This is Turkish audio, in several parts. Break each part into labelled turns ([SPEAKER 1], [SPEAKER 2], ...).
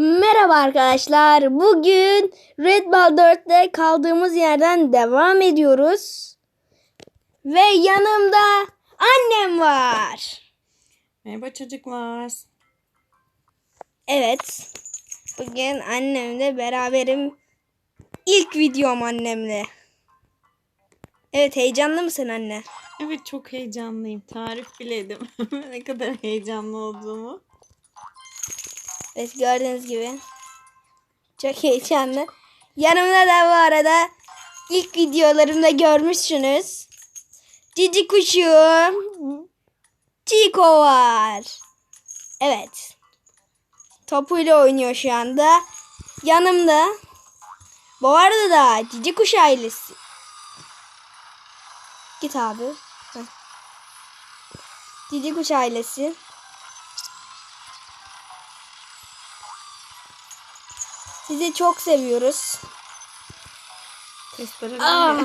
[SPEAKER 1] Merhaba arkadaşlar. Bugün Red Ball 4'te kaldığımız yerden devam ediyoruz. Ve yanımda annem var.
[SPEAKER 2] Merhaba çocuklar.
[SPEAKER 1] Evet. Bugün annemle beraberim. İlk videom annemle. Evet heyecanlı mısın anne?
[SPEAKER 2] Evet çok heyecanlıyım. Tarif biledim. ne kadar heyecanlı olduğumu.
[SPEAKER 1] Evet gördüğünüz gibi. Çok heyecanlı. Yanımda da bu arada ilk videolarımda görmüşsünüz. Cici kuşum. Chico var. Evet. Topuyla oynuyor şu anda. Yanımda. Bu arada da Cici kuş ailesi. Git abi. Heh. Cici kuş ailesi. Sizi çok seviyoruz. Aa.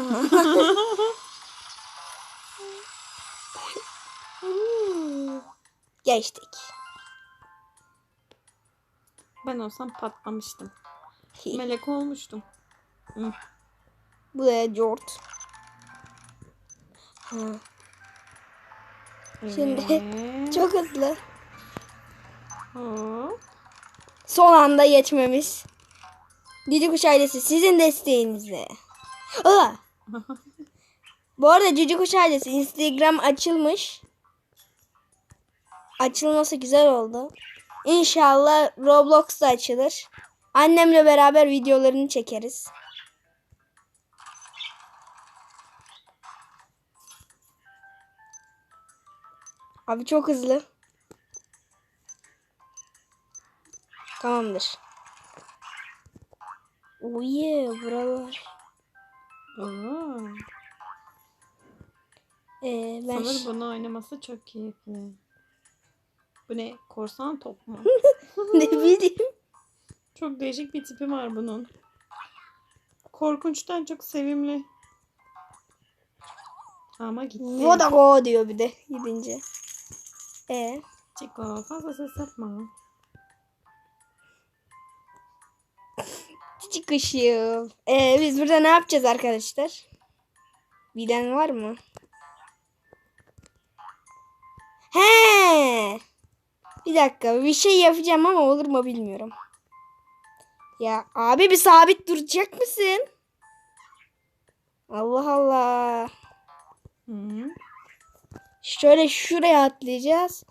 [SPEAKER 1] Geçtik.
[SPEAKER 2] ben olsam patlamıştım. Melek olmuştum. Hı.
[SPEAKER 1] Bu da Jort. Şimdi
[SPEAKER 2] Evet.
[SPEAKER 1] çok hızlı.
[SPEAKER 2] Hop.
[SPEAKER 1] Son anda geçmemiz. Cici Kuş ailesi sizin desteğinizle. Aa! Bu arada Cici Kuş ailesi Instagram açılmış. Açılması güzel oldu. İnşallah Roblox da açılır. Annemle beraber videolarını çekeriz. Abi çok hızlı. Tamamdır. Yeah, buralar.
[SPEAKER 2] Oo.
[SPEAKER 1] Ee, ben
[SPEAKER 2] Sanırım bunu oynaması çok keyifli. Bu ne? Korsan top mu?
[SPEAKER 1] ne bileyim.
[SPEAKER 2] çok değişik bir tipi var bunun. Korkunçtan çok sevimli. Ama gitti.
[SPEAKER 1] Vodago diyor bir de gidince. Ee,
[SPEAKER 2] Chico fazla ses yapma.
[SPEAKER 1] Işığım. Ee, biz burada ne yapacağız arkadaşlar? Bilen var mı? He. Bir dakika bir şey yapacağım ama olur mu bilmiyorum. Ya abi bir sabit duracak mısın? Allah Allah.
[SPEAKER 2] Hı.
[SPEAKER 1] Şöyle şuraya atlayacağız.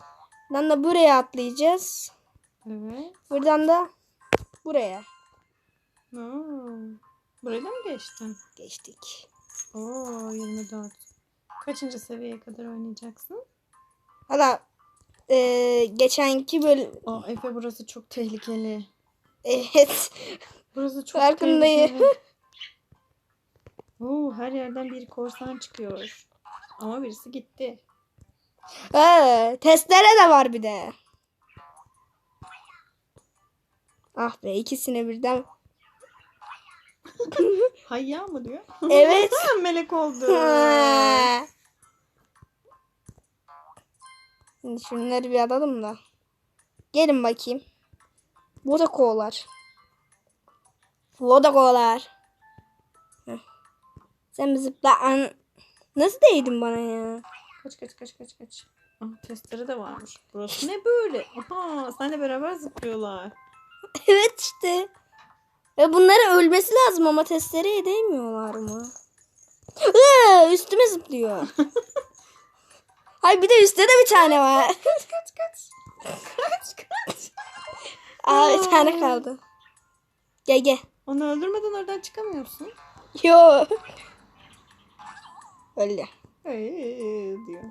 [SPEAKER 1] Buradan da buraya atlayacağız.
[SPEAKER 2] Evet.
[SPEAKER 1] Buradan da buraya
[SPEAKER 2] Oo. Buraya mı geçtin?
[SPEAKER 1] geçtik.
[SPEAKER 2] Oo 24. Kaçıncı seviyeye kadar oynayacaksın?
[SPEAKER 1] Valla eee, geçenki bölüm
[SPEAKER 2] Aa Efe burası çok tehlikeli.
[SPEAKER 1] evet
[SPEAKER 2] Burası çok
[SPEAKER 1] Farkındayım.
[SPEAKER 2] tehlikeli. Oo her yerden bir korsan çıkıyor. Ama birisi gitti.
[SPEAKER 1] ha, testlere de var bir de. Ah be ikisine birden.
[SPEAKER 2] Hayya mı diyor?
[SPEAKER 1] Evet.
[SPEAKER 2] Melek oldu.
[SPEAKER 1] Şimdi şunları bir alalım da. Gelin bakayım. Vodako'lar. Vodako'lar. Sen bir zıpla. An... Nasıl değdin bana ya?
[SPEAKER 2] Kaç kaç kaç kaç kaç. Testleri de varmış. Burası ne böyle? Aha seninle beraber zıplıyorlar.
[SPEAKER 1] evet işte. Ve bunların ölmesi lazım ama testereye değmiyorlar mı? Iı, üstüme zıplıyor. Hay bir de üstte de bir tane var.
[SPEAKER 2] Kaç kaç kaç. Kaç kaç.
[SPEAKER 1] Aa bir tane kaldı. Gel gel.
[SPEAKER 2] Onu öldürmeden oradan çıkamıyorsun.
[SPEAKER 1] Yo. Öyle.
[SPEAKER 2] Ee, diyor.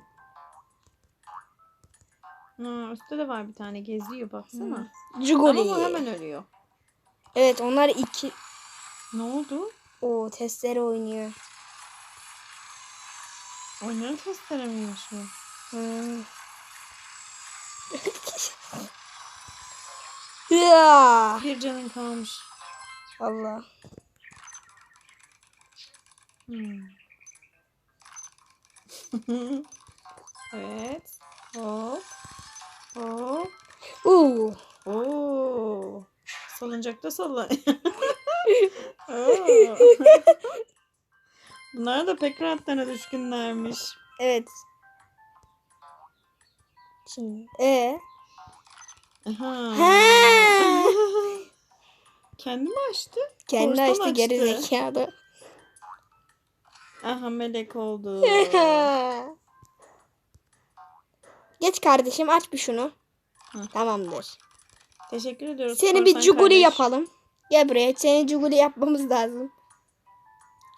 [SPEAKER 2] Ha, üstte de var bir tane geziyor baksana. Ama
[SPEAKER 1] Juguli.
[SPEAKER 2] bu hemen ölüyor.
[SPEAKER 1] Evet onlar iki.
[SPEAKER 2] Ne oldu?
[SPEAKER 1] O testere oynuyor.
[SPEAKER 2] Oynayan testere bu?
[SPEAKER 1] Hmm. ya
[SPEAKER 2] Bir canın kalmış.
[SPEAKER 1] Allah.
[SPEAKER 2] Hmm. evet. Salıncakta sallan. Bunlar da pek rahatlarına düşkünlermiş.
[SPEAKER 1] Evet. Şimdi. E.
[SPEAKER 2] Aha.
[SPEAKER 1] He.
[SPEAKER 2] Kendi mi açtı?
[SPEAKER 1] Kendi
[SPEAKER 2] Korsan
[SPEAKER 1] açtı geri
[SPEAKER 2] açtı.
[SPEAKER 1] zekalı.
[SPEAKER 2] Aha melek oldu.
[SPEAKER 1] Geç kardeşim aç bir şunu.
[SPEAKER 2] Hı.
[SPEAKER 1] Tamamdır.
[SPEAKER 2] Teşekkür ediyoruz.
[SPEAKER 1] Seni bir cuguli
[SPEAKER 2] kardeş.
[SPEAKER 1] yapalım. Gel buraya. Seni cuguli yapmamız lazım.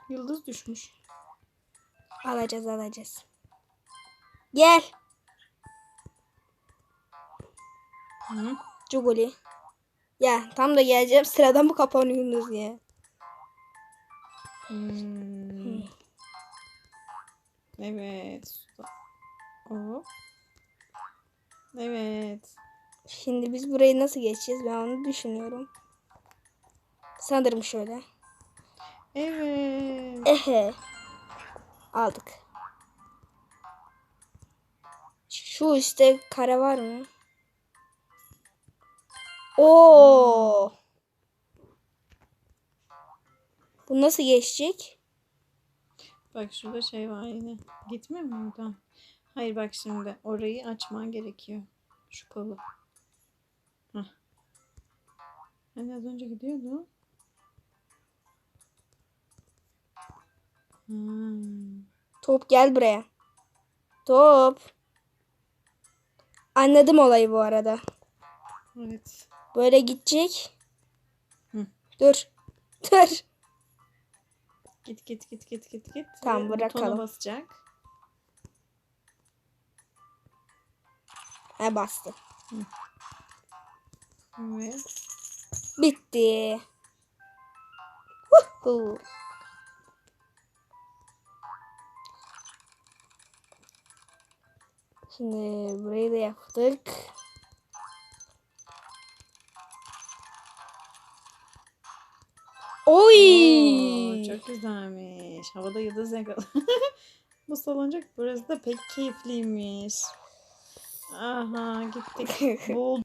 [SPEAKER 2] Yıldız düşmüş.
[SPEAKER 1] Alacağız alacağız. Gel.
[SPEAKER 2] Hı.
[SPEAKER 1] Cuguli. Ya tam da geleceğim. Sıradan bu kapanıyorsunuz ya.
[SPEAKER 2] Hmm. Evet. Hop. Evet.
[SPEAKER 1] Şimdi biz burayı nasıl geçeceğiz ben onu düşünüyorum. Sanırım şöyle.
[SPEAKER 2] Evet.
[SPEAKER 1] Ehe. Aldık. Şu üstte kare var mı? Oo. Bu nasıl geçecek?
[SPEAKER 2] Bak şurada şey var yine. Gitmiyor mu oradan? Hayır bak şimdi. Orayı açman gerekiyor. Şu kolu. Hani az önce gidiyordu. Hmm.
[SPEAKER 1] Top gel buraya. Top. Anladım olayı bu arada.
[SPEAKER 2] Evet.
[SPEAKER 1] Böyle gidecek.
[SPEAKER 2] Hı.
[SPEAKER 1] Dur. Dur.
[SPEAKER 2] Git git git git git git.
[SPEAKER 1] Tamam,
[SPEAKER 2] butona
[SPEAKER 1] bırakalım.
[SPEAKER 2] basacak.
[SPEAKER 1] He bastı.
[SPEAKER 2] Evet.
[SPEAKER 1] Bitti. Woohoo. Şimdi burayı da yaptık. Oy!
[SPEAKER 2] Oo, çok güzelmiş. Havada yıldız yakaladı. Bu salıncak burası da pek keyifliymiş. Aha gittik. Boğulduk